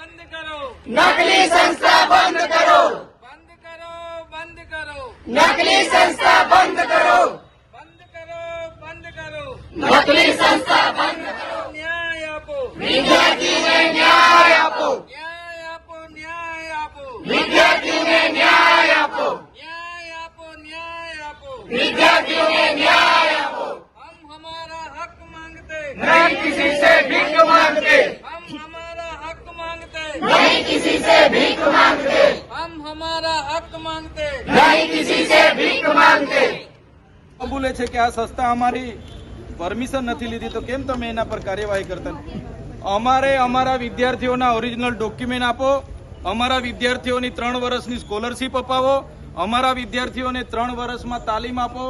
बंद करो। नकली संस्था बंद करो। बंद करो बंद करो। नकली संस्था बंद करो। बंद करो बंद करो। नकली संस्था बंद करो। न्याय आपो। विद्यार्थी ने न्याय आपो। न्याय आपो न्याय आपो। विद्यार्थी ने न्याय आपो। न्याय आपो न्याय आपो। विद्यार्थियों ने न्याय आपो। हम हमारा हक मांगते। नहीं किसी से भिख मांग બોલે છે કે આ સંસ્થા અમારી પરમિશન નથી લીધી, તો કેમ તમે એના પર કાર્યવાહી કરતા? અમારે અમારા વિદ્યાર્થીઓના ઓરિજિનલ ડોક્યુમેન્ટ આપો, અમારા વિદ્યાર્થીઓની ત્રણ વર્ષની સ્કોલરશીપ અપાવો, અમારા વિદ્યાર્થીઓને ત્રણ વર્ષમાં તાલીમ આપો,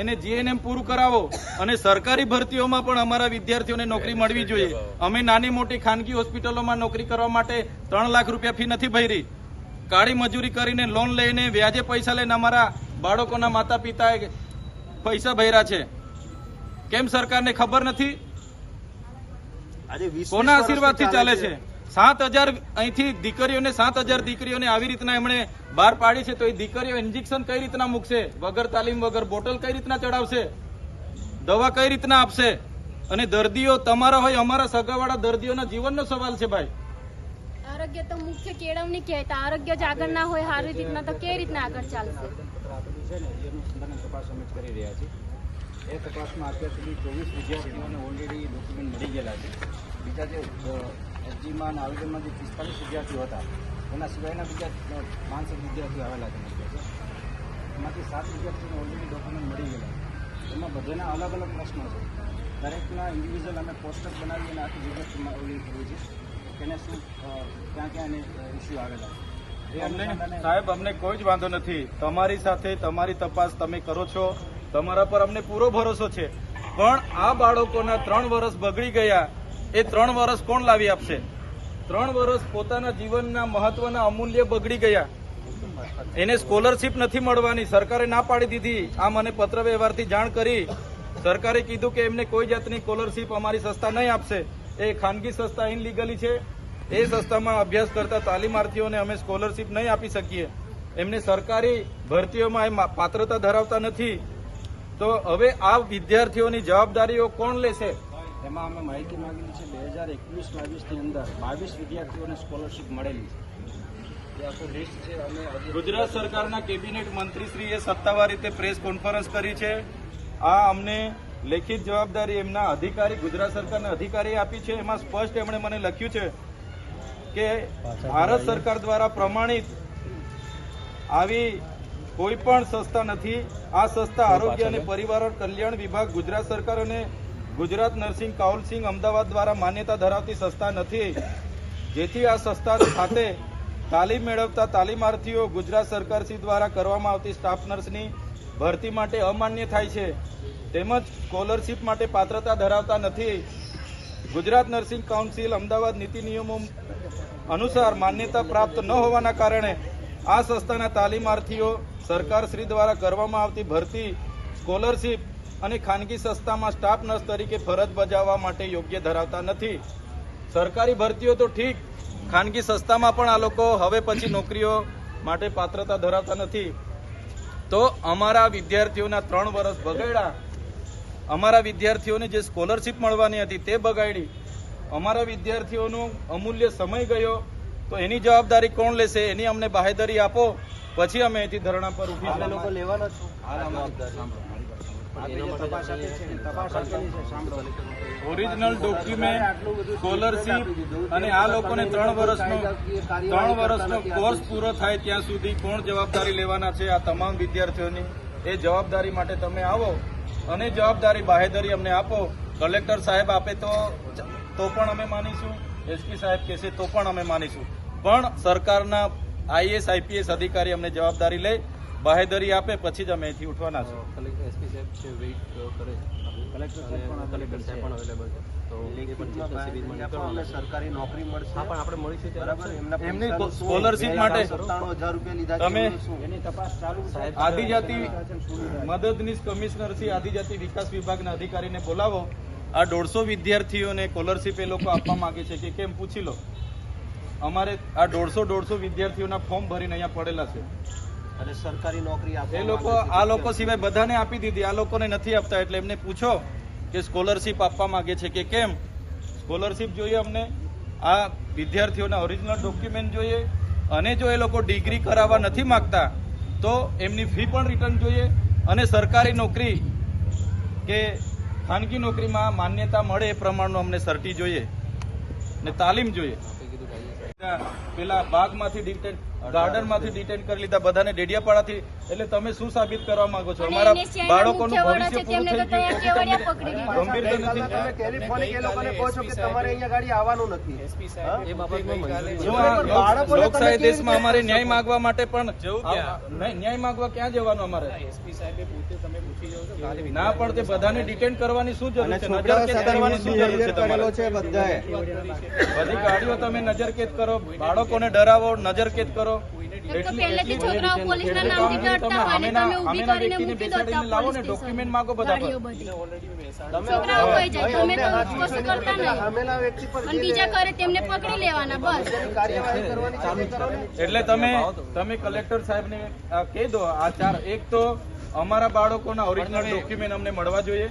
એને જીએનએમ પૂરું કરાવો અને સરકારી ભરતીઓમાં પણ અમારા વિદ્યાર્થીઓને નોકરી મળવી જોઈએ. અમે નાની મોટી ખાનગી હોસ્પિટલોમાં નોકરી કરવા માટે ત્રણ લાખ રૂપિયા ફી નથી ભરી. કાળી મજૂરી કરીને લોન લઈને વ્યાજે પૈસા લઈને અમારા બાળકોના માતા પિતાએ પૈસા ભર્યા છે. કેમ સરકારને ખબર નથી? કોના આશીર્વાદથી ચાલે છે. સાત હજાર અહીંથી દીકરીઓને સાત હજાર દીકરીઓને આવી રીતના એમણે બહાર પાડી છે તો એ દીકરીઓ ઇન્જેક્શન કઈ રીતના મૂકશે? વગર તાલીમ વગર બોટલ કઈ રીતના ચડાવશે? દવા કઈ રીતના આપશે? અને દર્દીઓ તમારા હોય અમારા સગાવાળા દર્દીઓના જીવનનો સવાલ છે ભાઈ. આરોગ્ય તો મુખ્ય કેળવણી કહેતા આરોગ્ય જ આગળ ના હોય સારી રીતના તો કેવી રીતના આગળ ચાલશે? છે ને એ અનુસંધાને તપાસ અમે કરી રહ્યા છીએ. એ તપાસમાં અત્યાર સુધી ચોવીસ વિદ્યાર્થીઓને ઓલરેડી ડોક્યુમેન્ટ મળી ગયેલા છે. બીજા જે અરજીમાં અને આવેદનમાં જે પિસ્તાલીસ વિદ્યાર્થીઓ હતા, એના સિવાયના બીજા પાંચસો વિદ્યાર્થીઓ આવેલા છે. એમાંથી સાત વિદ્યાર્થીઓને ઓલરેડી ડોક્યુમેન્ટ મળી ગયેલા એમાં બધાના અલગ અલગ પ્રશ્નો છે. દરેકના ઇન્ડિવિજ્યુઅલ અમે પોસ્ટર બનાવી અને આખી વિગત ઓલી કરીએ છે. કે શું ક્યાં ક્યાં એને ઇસ્યુ આવેલા છે. સાહેબ, અમને કોઈ જ વાંધો નથી. તમારી સાથે તમારી તપાસ તમે કરો છો. તમારા પર અમને પૂરો ભરોસો છે. પણ આ બાળકોના ત્રણ વર્ષ બગડી ગયા. એ ત્રણ વર્ષ કોણ લાવી આપશે? ત્રણ વર્ષ પોતાના જીવનના મહત્વના અમૂલ્ય બગડી ગયા. એને સ્કોલરશીપ નથી મળવાની. સરકારે ના પાડી દીધી. આ મને પત્ર વ્યવહારથી જાણ કરી. સરકારે કીધું કે એમને કોઈ જાતની સ્કોલરશીપ અમારી સંસ્થા નહીં આપશે. એ ખાનગી સંસ્થા ઇનલીગલી છે. એ સંસ્થામાં અભ્યાસ કરતા તાલીમાર્થીઓને અમે સ્કોલરશીપ નહીં આપી શકીએ. એમને સરકારી ભરતીઓમાં એ પાત્રતા ધરાવતા નથી. તો હવે આ વિદ્યાર્થીઓની જવાબદારીઓ કોણ લેશે? એમાં અમે માહિતી માંગેલી છે બે હજાર એકવીસ બાવીસની અંદર બાવીસ વિદ્યાર્થીઓને સ્કોલરશીપ મળેલી છે. ગુજરાત સરકારના કેબિનેટ મંત્રીશ્રીએ સત્તાવાર રીતે પ્રેસ કોન્ફરન્સ કરી છે. આ અમને લેખિત જવાબદારી એમના અધિકારી ગુજરાત સરકારના અધિકારીએ આપી છે. એમાં સ્પષ્ટ એમણે મને લખ્યું છે કે ભારત સરકાર દ્વારા પ્રમાણિત આવી કોઈ પણ સંસ્થા નથી. આ સંસ્થા આરોગ્ય અને પરિવાર કલ્યાણ વિભાગ ગુજરાત સરકાર અને ગુજરાત નર્સિંગ કાઉન્સિલ અમદાવાદ દ્વારા માન્યતા ધરાવતી સંસ્થા નથી. જેથી આ સંસ્થા ખાતે તાલીમ મેળવતા તાલીમાર્થીઓ ગુજરાત સરકારશ્રી દ્વારા કરવામાં આવતી સ્ટાફ નર્સની ભરતી માટે અમાન્ય થાય છે. તેમજ સ્કોલરશીપ માટે પાત્રતા ધરાવતા નથી. ગુજરાત નર્સિંગ કાઉન્સિલ અમદાવાદ નીતિ નિયમો અનુસાર માન્યતા પ્રાપ્ત ન હોવાના કારણે આ સંસ્થાના તાલીમાર્થીઓ સરકારશ્રી દ્વારા કરવામાં આવતી ભરતી, સ્કોલરશીપ અને ખાનગી સંસ્થામાં સ્ટાફ નર્સ તરીકે ફરજ બજાવવા માટે યોગ્ય ધરાવતા નથી. સરકારી ભરતીઓ તો ઠીક, ખાનગી સંસ્થામાં પણ આ લોકો હવે પછી નોકરીઓ માટે પાત્રતા ધરાવતા નથી. તો અમારા વિદ્યાર્થીઓના ત્રણ વર્ષ બગાડ્યા. અમારા વિદ્યાર્થીઓને જે સ્કોલરશીપ મળવાની હતી તે બગાડી. અમારા વિદ્યાર્થીઓનો અમૂલ્ય સમય ગયો. તો એની જવાબદારી કોણ લેશે એની અમને બાહેધરી આપો. પછી અમે અહીંથી ધરણા પર ઊભી લોકો ઓરિજિનલ ડોક્યુમેન્ટ સ્કોલરશીપ અને આ લોકોને ત્રણ વર્ષનો ત્રણ વર્ષનો કોર્સ પૂરો થાય ત્યાં સુધી કોણ જવાબદારી લેવાના છે આ તમામ વિદ્યાર્થીઓની. એ જવાબદારી માટે તમે આવો. અને જવાબદારી બાહેધરી અમને આપો. કલેક્ટર સાહેબ આપે તો તો પણ અમે માનીશું. એસપી સાહેબ કહેશે તો પણ અમે માનીશું. પણ સરકારના આઈએસ આઈપીએસ અધિકારી અમને જવાબદારી લે, બાહેધરી આપે, પછી જ અમે અહીંથી ઉઠવાના છો કલેક્ટર એસપી સાહેબ છે વેઇટ કરે પણ કલેક્ટર સાહેબ પણ અવેલેબલ છે. તો એ પણ ચેતન શિબિરમાં નીકળવાના છે. સરકારી નોકરી મળશે. હા પણ આપણે મળીશું ત્યારે બરાબર? એમની પૈસાનું માટે સત્તાણું હજાર રૂપિયા લીધા તમે- એની તપાસ ચાલુ છે. આદિજાતિ મદદનીશ કમિશનર શ્રી આદિજાતિ વિકાસ વિભાગના અધિકારીને બોલાવો. આ દોઢસો વિદ્યાર્થીઓને સ્કોલરશીપ એ લોકો આપવા માંગે છે કે કેમ? પૂછી લો. અમારે આ દોઢસો દોઢસો વિદ્યાર્થીઓના ફોર્મ ભરીને અહીંયા પડેલા છે. અને સરકારી નોકરી આપે એ લોકો આ લોકો સિવાય બધાને આપી દીધી. આ લોકોને નથી આપતા. એટલે એમને પૂછો કે સ્કોલરશીપ આપવા માંગે છે કે કેમ? સ્કોલરશીપ જોઈએ અમને. આ વિદ્યાર્થીઓના ઓરિજિનલ ડોક્યુમેન્ટ જોઈએ. અને જો એ લોકો ડિગ્રી કરાવવા નથી માંગતા તો એમની ફી પણ રિટર્ન જોઈએ. અને સરકારી નોકરી કે ખાનગી નોકરીમાં માન્યતા મળે એ પ્રમાણનું અમને સર્ટી જોઈએ. ને તાલીમ જોઈએ. પેલા બાગમાંથી ડિટેન ગાર્ડનમાંથી ડિટેન કરી લીધા બધાને ડેડિયાપાડાથી. એટલે તમે શું સાબિત કરવા માંગો છો? અમારા બાળકોનું ભવિષ્ય પૂરું થઈ ગયું ત્યાં તો બી કેવડિયા તમને પકડી લીધા. ગંભીર તો નથી એ લોકોને કહો છો કે તમારે અહીંયા ગાડી આવવાનું નથી. હા? એ બાબતમાં મંજૂરી જો છે. આ પણ લોક- બાળકોને લોકશાહી દેશમાં અમારે ન્યાય માંગવા માટે પણ ન્યાય માંગવા ક્યાં જવાનું અમારે? ના પણ તે બધાને ડિટેન કરવાની શું જરૂર છે? નજર કેદ કરવાની શું જરૂર છે તમારે? બધી ગાડીઓ તમે નજર કેદ કરો બાળકોને ડરાવો નજર કેદ કરો પહેલેથી છોકરાઓ પોલીસના એટલે નામથી તમે ડરતા હોય ને તમે ઊભી સામેના કરીને મૂકી દો લાવો ને ડોક્યુમેન્ટ માંગો બધા ગાડીઓ પર. બધી. તમે છોકરાઓ ભાઈ, જાય તમે તો કશું કરતા નહીં. સામેલા વ્યક્તિ પર અને બીજા કરે તેમને પકડી લેવાના બસ. જેની કાર્યવાહી કરવાની છે તે કરો ને. એટલે તમે તમે કલેક્ટર સાહેબને આ કહી દો આ ચાર. એક તો અમારા બાળકોના ઓરિજિનલ ડોક્યુમેન્ટ અમને મળવા જોઈએ.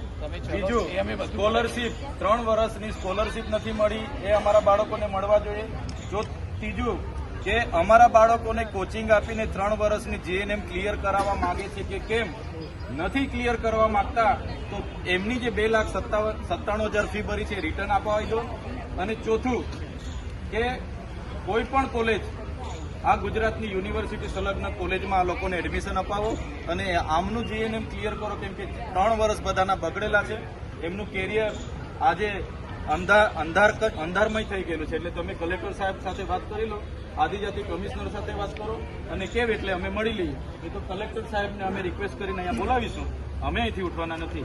બીજું સ્કોલરશીપ ત્રણ વર્ષની સ્કોલરશીપ નથી મળી એ અમારા બાળકોને મળવા જોઈએ. જો ત્રીજું કે અમારા બાળકોને કોચિંગ આપીને ત્રણ વર્ષની જીએનએમ ક્લિયર કરાવવા માંગે છે કે કેમ? નથી ક્લિયર કરવા માંગતા, તો એમની જે બે લાખ સત્તાણું હજાર ફી ભરી છે રિટર્ન આપવા દો અને ચોથું, કે કોઈ પણ કોલેજ આ ગુજરાતની યુનિવર્સિટી સંલગ્ન કોલેજમાં આ લોકોને એડમિશન અપાવો. અને આમનું જીએનએમ ક્લિયર કરો કેમ કે ત્રણ વર્ષ બધાના બગડેલા છે. એમનું કેરિયર આજે અંધાર અંધારમય થઈ ગયેલું છે. એટલે તમે કલેક્ટર સાહેબ સાથે વાત કરી લો. આદિજાતિ કમિશનર સાથે વાત કરો અને કેવ એટલે અમે મળી લઈએ. એ તો કલેક્ટર સાહેબને અમે રિક્વેસ્ટ કરીને અહીંયા બોલાવીશું. અમે અહીંથી ઉઠવાના નથી.